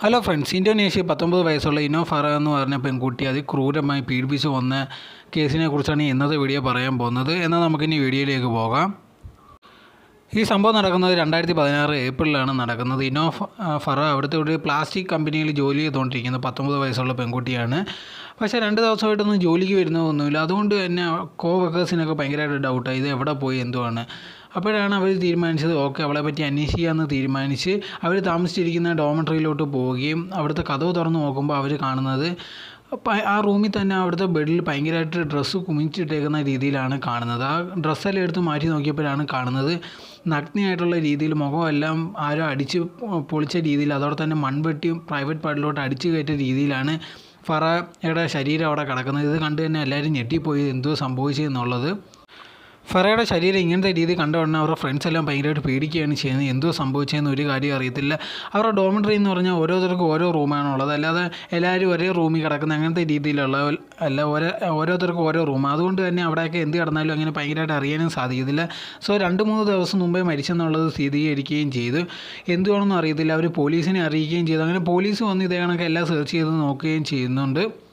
Hello friends Indonesia പത്തൊമ്പത് വയസ്സുള്ള ഇനോ ഫറ എന്ന് പറഞ്ഞ പെൺകുട്ടി അതിക്രൂരമായി പീഡിപ്പിച്ച് വന്ന കേസിനെ കുറിച്ചാണ് ഇന്നത്തെ വീഡിയോ പറയാൻ പോകുന്നത്. എന്നാൽ നമുക്കിനി വീഡിയോയിലേക്ക് പോകാം. ഈ സംഭവം നടക്കുന്നത് രണ്ടായിരത്തി പതിനാറ് ഏപ്രിലാണ് നടക്കുന്നത്. ഇനോ ഫറ അവിടുത്തെ ഒരു പ്ലാസ്റ്റിക് കമ്പനിയിൽ ജോലി ചെയ്തുകൊണ്ടിരിക്കുന്ന പത്തൊമ്പത് വയസ്സുള്ള പെൺകുട്ടിയാണ്. പക്ഷേ രണ്ട് ദിവസമായിട്ടൊന്നും ജോലിക്ക് വരുന്നതൊന്നുമില്ല. അതുകൊണ്ട് തന്നെ കോ വർക്കേഴ്സിനൊക്കെ ഭയങ്കരമായിട്ട് ഡൗട്ടാണ് ഇത് എവിടെ പോയി എന്തുവാണ്? അപ്പോഴാണ് അവർ തീരുമാനിച്ചത് ഓക്കെ അവളെ പറ്റി അന്വേഷിക്കാമെന്ന് തീരുമാനിച്ച് അവർ താമസിച്ചിരിക്കുന്ന ഡോമട്രിയിലോട്ട് പോവുകയും അവിടുത്തെ കഥവ് തുറന്ന് നോക്കുമ്പോൾ അവർ കാണുന്നത് ആ റൂമിൽ തന്നെ അവിടുത്തെ ബെഡിൽ ഭയങ്കരമായിട്ട് ഡ്രസ്സ് കുമിച്ചിട്ടേക്കുന്ന രീതിയിലാണ് കാണുന്നത്. ആ ഡ്രസ്സെല്ലാം എടുത്ത് മാറ്റി നോക്കിയപ്പോഴാണ് കാണുന്നത് നഗ്നയായിട്ടുള്ള രീതിയിൽ മുഖമെല്ലാം ആരോ അടിച്ച് പൊളിച്ച രീതിയിൽ അതോടെ തന്നെ മൺവെട്ടി പ്രൈവറ്റ് പാർട്ടിലോട്ട് അടിച്ചു കയറ്റിയ രീതിയിലാണ് ഫറയുടെ ശരീരം അവിടെ കിടക്കുന്നത്. ഇത് കണ്ട് തന്നെ എല്ലാവരും ഞെട്ടിപ്പോയി എന്തോ സംഭവിച്ചതെന്നുള്ളത് ഫറയുടെ ശരീരം ഇങ്ങനത്തെ രീതി കണ്ട ഉടനെ അവരുടെ ഫ്രണ്ട്സ് എല്ലാം ഭയങ്കരമായിട്ട് പേടിക്കുകയാണ് ചെയ്യുന്നത്. എന്തോ സംഭവിച്ചതെന്ന് ഒരു കാര്യം അറിയത്തില്ല. അവരുടെ ഡോമിറ്ററി എന്ന് പറഞ്ഞാൽ ഓരോരുത്തർക്കും ഓരോ റൂമാണ് ഉള്ളത്. അല്ലാതെ എല്ലാവരും ഒരേ റൂമിൽ കിടക്കുന്ന അങ്ങനത്തെ രീതിയിലുള്ള അല്ല ഓരോ ഓരോരുത്തർക്കും ഓരോ റൂം അതുകൊണ്ട് തന്നെ അവിടെയൊക്കെ എന്ത് കിടന്നാലും അങ്ങനെ ഭയങ്കരമായിട്ട് അറിയാനും സാധിക്കത്തില്ല. സോ രണ്ട് മൂന്ന് ദിവസം മുമ്പേ മരിച്ചെന്നുള്ളത് സ്ഥിരീകരിക്കുകയും ചെയ്തു. എന്തുവാണെന്നും അറിയത്തില്ല. അവർ പോലീസിനെ അറിയിക്കുകയും ചെയ്തു. അങ്ങനെ പോലീസ് വന്ന് ഇതേ കണക്ക് എല്ലാം സെർച്ച് ചെയ്ത് നോക്കുകയും ചെയ്യുന്നുണ്ട്.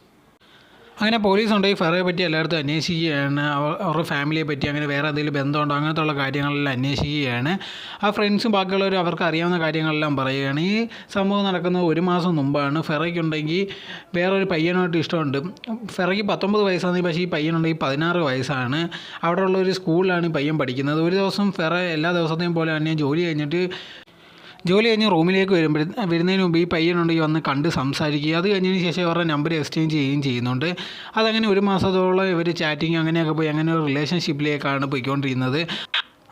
അങ്ങനെ പോലീസ് ഈ ഫെറയെ പറ്റി എല്ലായിടത്തും അന്വേഷിക്കുകയാണ്. അവരുടെ ഫാമിലിയെ പറ്റി അങ്ങനെ വേറെ എന്തെങ്കിലും ബന്ധമുണ്ടോ? അങ്ങനത്തുള്ള കാര്യങ്ങളെല്ലാം അന്വേഷിക്കുകയാണ്. ആ ഫ്രണ്ട്സും ബാക്കിയുള്ളവരും അവർക്ക് അറിയാവുന്ന കാര്യങ്ങളെല്ലാം പറയുകയാണ്. ഈ സംഭവം നടക്കുന്നത് ഒരു മാസം മുമ്പാണ് ഫെറയ്ക്കുണ്ടെങ്കിൽ വേറൊരു പയ്യനായിട്ട് ഇഷ്ടമുണ്ട്. ഫെറയ്ക്ക് പത്തൊമ്പത് വയസ്സാണ്. പക്ഷേ ഈ പയ്യനുണ്ടെങ്കിൽ പതിനാറ് വയസ്സാണ്. അവിടെ ഉള്ള ഒരു സ്കൂളിലാണ് ഈ പയ്യൻ പഠിക്കുന്നത്. ഒരു ദിവസം ഫെറ എല്ലാ ദിവസത്തെയും പോലെ തന്നെ ജോലി കഴിഞ്ഞിട്ട് ജോലി കഴിഞ്ഞ് റൂമിലേക്ക് വരുമ്പോൾ വരുന്നതിന് മുമ്പ് ഈ പയ്യനുണ്ടെങ്കിൽ വന്ന് കണ്ട് സംസാരിക്കുക. അത് കഴിഞ്ഞതിന് ശേഷം അവരുടെ നമ്പർ എക്സ്ചേഞ്ച് ചെയ്യുകയും ചെയ്യുന്നുണ്ട്. അതങ്ങനെ ഒരു മാസത്തോളം ഇവർ ചാറ്റിങ് അങ്ങനെയൊക്കെ പോയി അങ്ങനെ ഒരു റിലേഷൻഷിപ്പിലേക്കാണ് പോയിക്കൊണ്ടിരുന്നത്.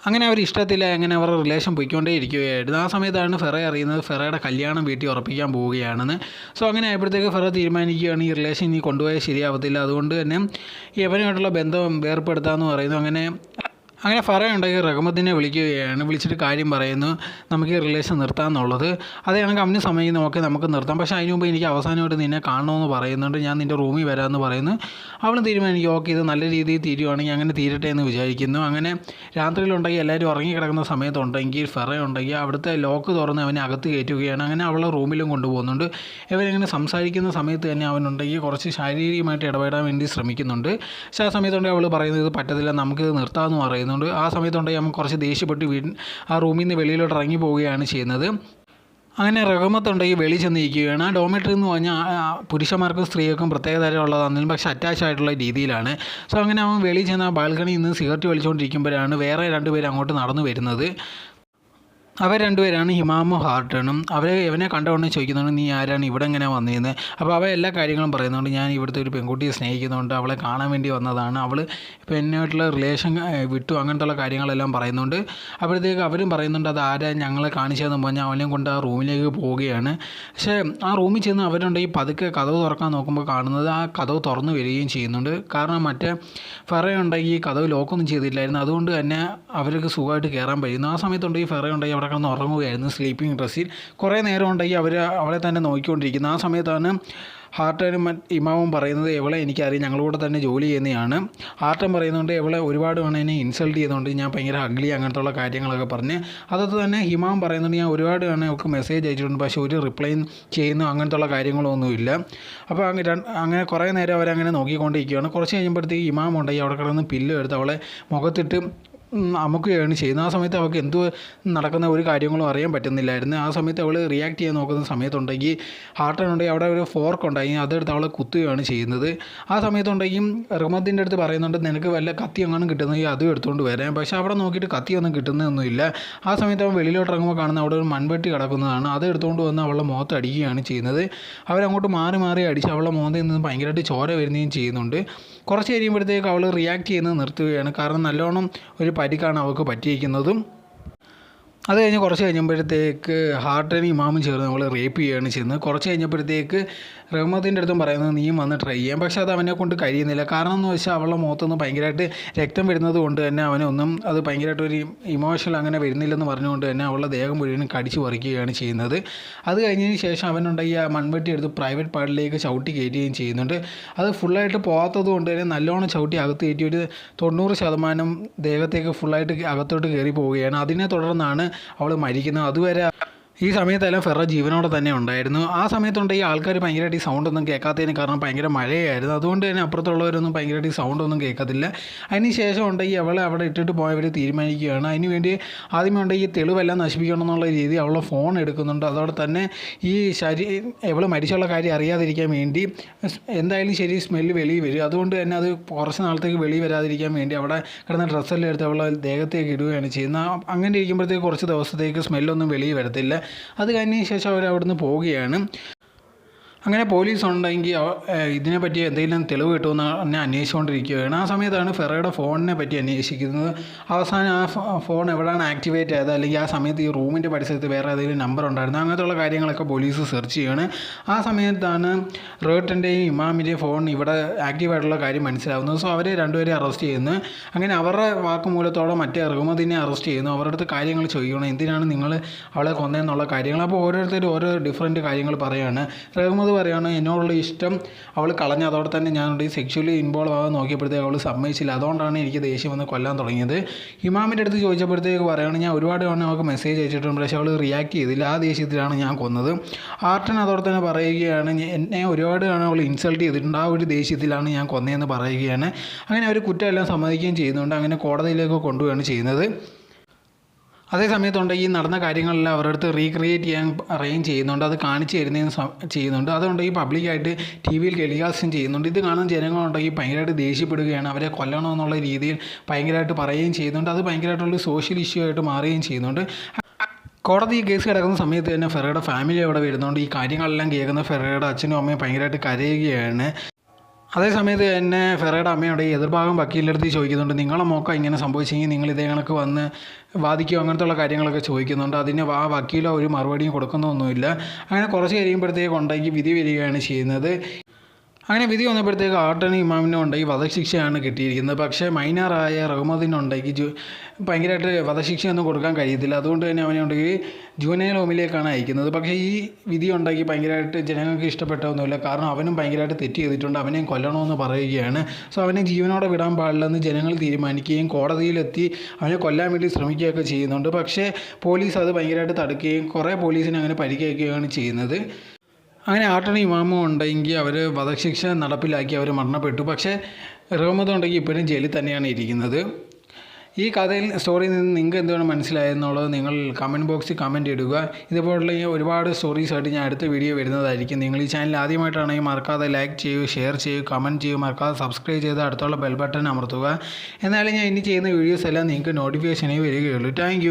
അങ്ങനെ അവർ ഇഷ്ടത്തില്ല അങ്ങനെ അവരുടെ റിലേഷൻ പോയിക്കൊണ്ടേ ഇരിക്കുകയായിരുന്നു ആ സമയത്താണ് ഫെറ അറിയുന്നത് ഫെറയുടെ കല്യാണം വീട്ടിൽ ഉറപ്പിക്കാൻ പോവുകയാണെന്ന്. സോ അങ്ങനെ ആയപ്പോഴത്തേക്ക് ഫെറ തീരുമാനിക്കുകയാണ് ഈ റിലേഷൻ ഇനി കൊണ്ടുപോയാൽ ശരിയാവത്തില്ല. അതുകൊണ്ട് തന്നെ യവനുമായിട്ടുള്ള ബന്ധം വേർപ്പെടുത്താമെന്ന് പറയുന്നു. അങ്ങനെ അങ്ങനെ ഫറയുണ്ടെങ്കിൽ റഹ്മത്തിനെ വിളിക്കുകയാണ് വിളിച്ചിട്ട് കാര്യം പറയുന്നു. നമുക്ക് ഈ റിലേഷൻ നിർത്താമെന്നുള്ളത് അത് കണക്ക് അവന് സമയം നോക്കി നമുക്ക് നിർത്താം. പക്ഷേ അതിന് മുമ്പ് എനിക്ക് അവസാനമായിട്ട് നിന്നെ കാണണമെന്ന് പറയുന്നുണ്ട്. ഞാൻ നിന്റെ റൂമിൽ വരാമെന്ന് പറയുന്നു. അവളും തീരുമാനിക്കും ഓക്കെ ഇത് നല്ല രീതിയിൽ തീരുവാണെങ്കിൽ അങ്ങനെ തീരട്ടെ എന്ന് വിചാരിക്കുന്നു. അങ്ങനെ രാത്രിയിലുണ്ടെങ്കിൽ എല്ലാവരും ഉറങ്ങിക്കിടക്കുന്ന സമയത്തുണ്ടെങ്കിൽ ഫെറ ഉണ്ടെങ്കിൽ അവിടുത്തെ ലോക്ക് തുറന്ന് അവനെ അകത്ത് കയറ്റുകയാണ്. അങ്ങനെ അവളെ റൂമിലും കൊണ്ടുപോകുന്നുണ്ട്. ഇവരിങ്ങനെ സംസാരിക്കുന്ന സമയത്ത് തന്നെ അവനുണ്ടെങ്കിൽ കുറച്ച് ശാരീരികമായിട്ട് ഇടപെടാൻ വേണ്ടി ശ്രമിക്കുന്നുണ്ട്. പക്ഷേ ആ സമയത്തുണ്ടെങ്കിൽ അവൾ പറയുന്നത് ഇത് പറ്റത്തില്ല നമുക്കിത് നിർത്താമെന്ന് പറയുന്നുണ്ട് ആ സമയത്തുണ്ടെങ്കിൽ അവൻ കുറച്ച് ദേഷ്യപ്പെട്ട് വീ ആ റൂമിൽ നിന്ന് വെളിയിലോട്ട് ഇറങ്ങി പോവുകയാണ് ചെയ്യുന്നത്. അങ്ങനെ റഹമത്തുണ്ടെങ്കിൽ വെളി ചെന്ന് ഇരിക്കുകയാണ് ആ ഡോമിറ്ററി എന്ന് പറഞ്ഞാൽ പുരുഷന്മാർക്കും സ്ത്രീകൾക്കും പ്രത്യേക തരമുള്ളതാണെങ്കിലും പക്ഷെ അറ്റാച്ച് ആയിട്ടുള്ള രീതിയിലാണ്. സോ അങ്ങനെ അവൻ വെളി ചെന്ന് ആ ബാൽക്കണിയിൽ നിന്ന് സിഗരറ്റ് വലിച്ചുകൊണ്ടിരിക്കുമ്പോഴാണ് വേറെ രണ്ടുപേരും അങ്ങോട്ട് നടന്നു വരുന്നത്. അവർ രണ്ടുപേരാണ് ഹിമാമു ഹാർട്ടണും. അവർ ഇവനെ കണ്ടുകൊണ്ട് ചോദിക്കുന്നുണ്ട് നീ ആരാണ്? ഇവിടെ എങ്ങനെ വന്നിരുന്നത് അപ്പോൾ അവ എല്ലാ കാര്യങ്ങളും പറയുന്നുണ്ട് ഞാൻ ഇവിടുത്തെ ഒരു പെൺകുട്ടിയെ സ്നേഹിക്കുന്നുണ്ട് അവളെ കാണാൻ വേണ്ടി വന്നതാണ്. അവൾ ഇപ്പോൾ എന്നുമായിട്ടുള്ള റിലേഷൻ വിട്ടു അങ്ങനത്തുള്ള കാര്യങ്ങളെല്ലാം പറയുന്നുണ്ട് അപ്പോഴത്തേക്ക് അവരും പറയുന്നുണ്ട് അത് ആരാ ഞങ്ങളെ കാണിച്ചതെന്ന് പറഞ്ഞാൽ അവനെയും കൊണ്ട് ആ റൂമിലേക്ക് പോവുകയാണ്. പക്ഷേ ആ റൂമിൽ ചെന്ന് അവരുണ്ടെങ്കിൽ പതുക്കെ കഥവ് തുറക്കാൻ നോക്കുമ്പോൾ കാണുന്നത് ആ കഥവ് തുറന്നു വരികയും ചെയ്യുന്നുണ്ട്. കാരണം മറ്റേ ഫെറയുണ്ടെങ്കിൽ ഈ കഥവ് ലോക്കൊന്നും ചെയ്തില്ലായിരുന്നു. അതുകൊണ്ട് തന്നെ അവർക്ക് സുഖമായിട്ട് കയറാൻ കഴിയുന്നു ആ സമയത്തുണ്ടെങ്കിൽ ഫെറയുണ്ടെങ്കിൽ അവിടെ കിടന്ന് ഉറങ്ങുകയായിരുന്നു സ്ലീപ്പിംഗ് ഡ്രസ്സിൽ കുറേ നേരം ഉണ്ടെങ്കിൽ അവർ അവളെ തന്നെ നോക്കിക്കൊണ്ടിരിക്കുന്നു. ആ സമയത്താണ് ഹാർട്ടനും ഇമാവും പറയുന്നത് എവളെ എനിക്കറിയാം കൂടെ തന്നെ ജോലി ചെയ്യുന്നതാണ് ഹാർട്ടൻ പറയുന്നുണ്ട് എവളെ ഒരുപാട് വേണം എന്നെ ഇൻസൾട്ട് ചെയ്തുകൊണ്ട് ഞാൻ ഭയങ്കര അഗ്ലി അങ്ങനത്തുള്ള കാര്യങ്ങളൊക്കെ പറഞ്ഞ്. അതൊക്കെ തന്നെ ഹിമാവും പറയുന്നുണ്ട് ഞാൻ ഒരുപാട് വേണം അവൾക്ക് മെസ്സേജ് അയച്ചിട്ടുണ്ട് പക്ഷേ ഒരു റിപ്ലൈ ചെയ്യുന്നു അങ്ങനത്തുള്ള കാര്യങ്ങളൊന്നുമില്ല. അപ്പോൾ അങ്ങനെ കുറേ നേരം അവരങ്ങനെ നോക്കിക്കൊണ്ടിരിക്കുകയാണ്. കുറച്ച് കഴിയുമ്പോഴത്തേക്ക് ഇമാം ഉണ്ടെങ്കിൽ അവിടെ കിടന്ന് പില്ല് എടുത്ത് അവളെ മുഖത്തിട്ട് ഉം, അമുക്കുകയാണ് ചെയ്യുന്നത് ആ സമയത്ത് അവൾക്ക് എന്ത് നടക്കുന്ന ഒരു കാര്യങ്ങളും അറിയാൻ പറ്റുന്നില്ലായിരുന്നു. ആ സമയത്ത് അവൾ റിയാക്ട് ചെയ്യാൻ നോക്കുന്ന സമയത്തുണ്ടെങ്കിൽ ഹാർട്ടനുണ്ടെങ്കിൽ അവിടെ ഒരു ഫോർക്ക് ഉണ്ടായി അതെടുത്ത് അവളെ കുത്തുകയാണ് ചെയ്യുന്നത്. ആ സമയത്തുണ്ടെങ്കിൽ റഹ്മത്തിന്റെ അടുത്ത് പറയുന്നുണ്ട് നിനക്ക് വല്ല കത്തി എങ്ങാനും കിട്ടുന്നെങ്കിൽ അതും എടുത്തുകൊണ്ട് വരാം. പക്ഷേ അവിടെ നോക്കിയിട്ട് കത്തിയൊന്നും കിട്ടുന്നതൊന്നുമില്ല ആ സമയത്ത് അവൻ വെളിയിലോട്ട് ഇറങ്ങുമ്പോൾ കാണുന്ന അവിടെ ഒരു മൺവെട്ടി കിടക്കുന്നതാണ്. അത് എടുത്തുകൊണ്ട് വന്ന് അവളെ മുഖത്ത് അടിക്കുകയാണ് ചെയ്യുന്നത്. അവരങ്ങോട്ട് മാറി മാറി അടിച്ച് അവളുടെ മുഖത്തിൽ നിന്ന് ഭയങ്കരമായിട്ട് ചോര വരുന്നതും ചെയ്യുന്നുണ്ട്. കുറച്ച് കഴിയുമ്പോഴത്തേക്ക് അവൾ റിയാക്ട് ചെയ്യുന്നത് നിർത്തുകയാണ്. കാരണം നല്ലോണം ഒരു പരിക്കാണ് അവൾക്ക് പറ്റിയിരിക്കുന്നതും അത് കഴിഞ്ഞ് കുറച്ച് കഴിഞ്ഞപ്പോഴത്തേക്ക് ഹാർട്ടനും ഇമാമും ചേർന്ന് നമ്മൾ റേപ്പ് ചെയ്യുകയാണ് ചെയ്യുന്നത്. കുറച്ച് കഴിഞ്ഞപ്പോഴത്തേക്ക് റഹ്മത്തിന്റെ അടുത്തും പറയുന്നത് നീയും വന്ന് ട്രൈ ചെയ്യാം. പക്ഷേ അത് അവനെ കൊണ്ട് കഴിയുന്നില്ല. കാരണം എന്ന് വെച്ചാൽ അവളുടെ മുഖത്തുനിന്ന് ഭയങ്കരമായിട്ട് രക്തം വരുന്നത് കൊണ്ട് തന്നെ അവനൊന്നും അത് ഭയങ്കരമായിട്ട് ഒരു ഇമോഷണൽ അങ്ങനെ വരുന്നില്ലെന്ന് പറഞ്ഞുകൊണ്ട് തന്നെ അവളുടെ ദേഹം മുഴുവനും കടിച്ചു പറിക്കുകയാണ് ചെയ്യുന്നത്. അത് കഴിഞ്ഞതിന് ശേഷം അവനുണ്ടെങ്കിൽ ആ മൺവെട്ടി എടുത്ത് പ്രൈവറ്റ് പാർട്ടിലേക്ക് ചവിട്ടി കയറ്റുകയും ചെയ്യുന്നുണ്ട്. അത് ഫുള്ളായിട്ട് പോകാത്തത് കൊണ്ട് തന്നെ നല്ലോണം ചവിട്ടി അകത്ത് കയറ്റി ഒരു തൊണ്ണൂറ് ശതമാനം ദേഹത്തേക്ക് ഫുള്ളായിട്ട് അകത്തോട്ട് കയറി പോവുകയാണ്. അതിനെ തുടർന്നാണ് അവൾ മരിക്കുന്നത് അതുവരെ ഈ സമയത്തെല്ലാം ഫെറ ജീവനോടെ തന്നെ ഉണ്ടായിരുന്നു. ആ സമയത്തുണ്ട് ഈ ആൾക്കാർ ഭയങ്കരമായിട്ട് ഈ സൗണ്ടൊന്നും കേൾക്കാത്തതിന് കാരണം ഭയങ്കര മഴയായിരുന്നു. അതുകൊണ്ട് തന്നെ അപ്പുറത്തുള്ളവരൊന്നും ഭയങ്കരമായിട്ട് ഈ സൗണ്ടൊന്നും കേൾക്കത്തില്ല. അതിന് ശേഷം ഉണ്ട് ഈ അവളെ അവിടെ ഇട്ടിട്ട് പോയവർ തീരുമാനിക്കുകയാണ്. അതിന് വേണ്ടി ആദ്യമേ ഉണ്ട് ഈ തെളിവെല്ലാം നശിപ്പിക്കണം എന്നുള്ള രീതി അവളെ ഫോൺ എടുക്കുന്നുണ്ട്. അതോടെ തന്നെ ഈ ശരി എവൾ മരിച്ചുള്ള കാര്യം അറിയാതിരിക്കാൻ വേണ്ടി എന്തായാലും ശരി സ്മെല്ല് വെളിയിൽ വരും. അതുകൊണ്ട് തന്നെ അത് കുറച്ച് നാളത്തേക്ക് വെളിയിൽ വരാതിരിക്കാൻ വേണ്ടി അവിടെ കിടന്ന ഡ്രസ്സെല്ലാം എടുത്ത് അവളെ ദേഹത്തേക്ക് ഇടുകയാണ് ചെയ്യുന്നത്. അങ്ങനെ ഇരിക്കുമ്പോഴത്തേക്ക് കുറച്ച് ദിവസത്തേക്ക് സ്മെല്ലൊന്നും വെളിയിൽ വരത്തില്ല. അത് കഴിഞ്ഞതിന് ശേഷം അവർ അവിടുന്ന് പോവുകയാണ്. അങ്ങനെ പോലീസ് ഉണ്ടെങ്കിൽ ഇതിനെ പറ്റി എന്തെങ്കിലും തെളിവ് കിട്ടുമെന്ന് എന്നെ അന്വേഷിച്ചുകൊണ്ടിരിക്കുകയാണ്. ആ സമയത്താണ് ഫെറയുടെ ഫോണിനെ പറ്റി അന്വേഷിക്കുന്നത്. അവസാനം ആ ഫോൺ എവിടെയാണ് ആക്ടിവേറ്റ് ആയത്? അല്ലെങ്കിൽ ആ സമയത്ത് ഈ റൂമിന്റെ പരിസരത്ത് വേറെ ഏതെങ്കിലും നമ്പർ ഉണ്ടായിരുന്നു? അങ്ങനത്തുള്ള കാര്യങ്ങളൊക്കെ പോലീസ് സെർച്ച് ചെയ്യുകയാണ് ആ സമയത്താണ് റേട്ടന്റെയും ഇമാമിന്റെയും ഫോൺ ഇവിടെ ആക്റ്റീവ് ആയിട്ടുള്ള കാര്യം മനസ്സിലാവുന്നത്. സോ അവരെ രണ്ടുപേരെ അറസ്റ്റ് ചെയ്യുന്നു. അങ്ങനെ അവരുടെ വാക്കുമൂലത്തോടെ മറ്റേ റഹ്മദിനെ അറസ്റ്റ് ചെയ്യുന്നു. അവരുടെ അടുത്ത് കാര്യങ്ങൾ ചോദിക്കണം എന്തിനാണ് നിങ്ങൾ അവളെ കൊന്നതെന്നുള്ള കാര്യങ്ങൾ. അപ്പോൾ ഓരോരുത്തരും ഓരോ ഡിഫറെന്റ് കാര്യങ്ങൾ പറയുകയാണ് റഹ്മദ് പറയാണ് എന്നോടുള്ള ഇഷ്ടം അവൾ കളഞ്ഞ അതോടെ തന്നെ ഞാൻ സെക്ഷുവലി ഇൻവോൾവ് ആകാൻ നോക്കിയപ്പോഴത്തേക്ക് അവൾ സമ്മതിച്ചില്ല. അതുകൊണ്ടാണ് എനിക്ക് ദേഷ്യം വന്ന് കൊല്ലാൻ തുടങ്ങിയത്. ഇമാമിന്റെ അടുത്ത് ചോദിച്ചപ്പോഴത്തേക്ക് പറയുകയാണ് ഞാൻ ഒരുപാട് തവണ അവൾക്ക് മെസ്സേജ് അയച്ചിട്ടുണ്ട് പക്ഷേ അവൾ റിയാക്ട് ചെയ്തില്ല. ആ ദേഷ്യത്തിലാണ് ഞാൻ കൊന്നത്. ആർട്ടൻ അതോടെ തന്നെ പറയുകയാണ് "ഞ- എന്നെ ഒരുപാട് തവണ അവൾ ഇൻസൾട്ട് ചെയ്തിട്ടുണ്ട്. ആ ഒരു ദേഷ്യത്തിലാണ് ഞാൻ കൊന്നതെന്ന് പറയുകയാണ്. അങ്ങനെ അവർ കുറ്റമെല്ലാം സമ്മതിക്കുകയും ചെയ്യുന്നുണ്ട്. അങ്ങനെ കോടതിയിലേക്ക് കൊണ്ടുപോവുകയാണ് ചെയ്യുന്നത്. അതേ സമയത്തുണ്ട് ഈ നടന്ന കാര്യങ്ങളെല്ലാം അവരുടെ അടുത്ത് റീക്രിയേറ്റ് ചെയ്യാൻ അറേഞ്ച് ചെയ്യുന്നുണ്ട്. അത് കാണിച്ചു തരുന്നതിന് ചെയ്യുന്നുണ്ട്. അതുകൊണ്ട് ഈ പബ്ലിക്കായിട്ട് ടി വിയിൽ ടെലികാസ്റ്റും ചെയ്യുന്നുണ്ട്. ഇത് കാണുന്ന ജനങ്ങളുണ്ടെങ്കിൽ ഭയങ്കരമായിട്ട് ദേഷ്യപ്പെടുകയാണ്. അവരെ കൊല്ലണമെന്നുള്ള രീതിയിൽ ഭയങ്കരമായിട്ട് പറയുകയും ചെയ്യുന്നുണ്ട്. അത് ഭയങ്കരമായിട്ടുള്ള സോഷ്യൽ ഇഷ്യൂ ആയിട്ട് മാറുകയും ചെയ്യുന്നുണ്ട്. കോടതി ഈ കേസ് കിടക്കുന്ന സമയത്ത് തന്നെ ഫെറയുടെ ഫാമിലി അവിടെ വരുന്നുണ്ട്. ഈ കാര്യങ്ങളെല്ലാം കേൾക്കുന്ന ഫെറയുടെ അച്ഛനും അമ്മയും ഭയങ്കരമായിട്ട് കരയുകയാണ്. അതേ സമയത്ത് തന്നെ ഫെറയുടെ അമ്മയോട് ഈ എതിർഭാഗം വക്കീലിന്റെ അടുത്ത് ചോദിക്കുന്നുണ്ട്. നിങ്ങളെ മോക്ക ഇങ്ങനെ സംഭവിച്ചെങ്കിൽ നിങ്ങൾ ഇതേ കണക്ക് വന്ന് വാദിക്കുകയോ അങ്ങനത്തുള്ള കാര്യങ്ങളൊക്കെ ചോദിക്കുന്നുണ്ട്. അതിന് ആ വക്കീലോ ഒരു മറുപടിയും കൊടുക്കുന്നൊന്നുമില്ല. അങ്ങനെ കുറച്ച് കഴിയുമ്പോഴത്തേക്ക് ഉണ്ടെങ്കിൽ വിധി വരികയാണ് ചെയ്യുന്നത്. അങ്ങനെ വിധി വന്നപ്പോഴത്തേക്ക് ആട്ടനും ഇമാമിനും ഉണ്ടെങ്കിൽ വധശിക്ഷയാണ് കിട്ടിയിരിക്കുന്നത്. പക്ഷേ മൈനറായ റഹ്മദിനുണ്ടെങ്കിൽ ജു ഭയങ്കരമായിട്ട് വധശിക്ഷയൊന്നും കൊടുക്കാൻ കഴിയത്തില്ല. അതുകൊണ്ട് തന്നെ അവനെ ഉണ്ടെങ്കിൽ ജൂനൈൽ ഹോമിലേക്കാണ് അയക്കുന്നത്. പക്ഷേ ഈ വിധി ഉണ്ടെങ്കിൽ ഭയങ്കരമായിട്ട് ജനങ്ങൾക്ക് ഇഷ്ടപ്പെട്ടൊന്നുമില്ല. കാരണം അവനും ഭയങ്കരമായിട്ട് തെറ്റ് ചെയ്തിട്ടുണ്ട്. അവനെയും കൊല്ലണമെന്ന് പറയുകയാണ്. സോ അവനെ ജീവനോടെ വിടാൻ പാടില്ലെന്ന് ജനങ്ങൾ തീരുമാനിക്കുകയും കോടതിയിലെത്തി അവനെ കൊല്ലാൻ വേണ്ടി ശ്രമിക്കുകയൊക്കെ ചെയ്യുന്നുണ്ട്. പക്ഷേ പോലീസ് അത് ഭയങ്കരമായിട്ട് തടുക്കുകയും കുറേ പോലീസിനെ അങ്ങനെ പരിക്കേൽക്കുകയാണ് ചെയ്യുന്നത്. അങ്ങനെ ആട്ടണി ഇമാമും ഉണ്ടെങ്കിൽ അവർ വധശിക്ഷ നടപ്പിലാക്കി അവർ മരണപ്പെട്ടു. പക്ഷേ റഹ്മദ് ഉണ്ടെങ്കിൽ ഇപ്പോഴും ജയിലിൽ തന്നെയാണ് ഇരിക്കുന്നത്. ഈ കഥയിൽ സ്റ്റോറിയിൽ നിന്ന് നിങ്ങൾക്ക് എന്താണ് മനസ്സിലായെന്നുള്ളത് നിങ്ങൾ കമന്റ് ബോക്സിൽ കമന്റ് ഇടുക. ഇതുപോലുള്ള ഒരുപാട് സ്റ്റോറീസായിട്ട് ഞാൻ അടുത്ത വീഡിയോ വരുന്നതായിരിക്കും. നിങ്ങൾ ഈ ചാനൽ ആദ്യമായിട്ടാണെങ്കിൽ മറക്കാതെ ലൈക്ക് ചെയ്യൂ ഷെയർ ചെയ്യൂ കമന്റ് ചെയ്യൂ മറക്കാതെ സബ്സ്ക്രൈബ് ചെയ്ത് അടുത്തുള്ള ബെൽ ബട്ടൺ അമർത്തുക. എന്നാലും ഞാൻ ഇനി ചെയ്യുന്ന വീഡിയോസ് എല്ലാം നിങ്ങൾക്ക് നോട്ടിഫിക്കേഷനായി വരികയുള്ളൂ. താങ്ക്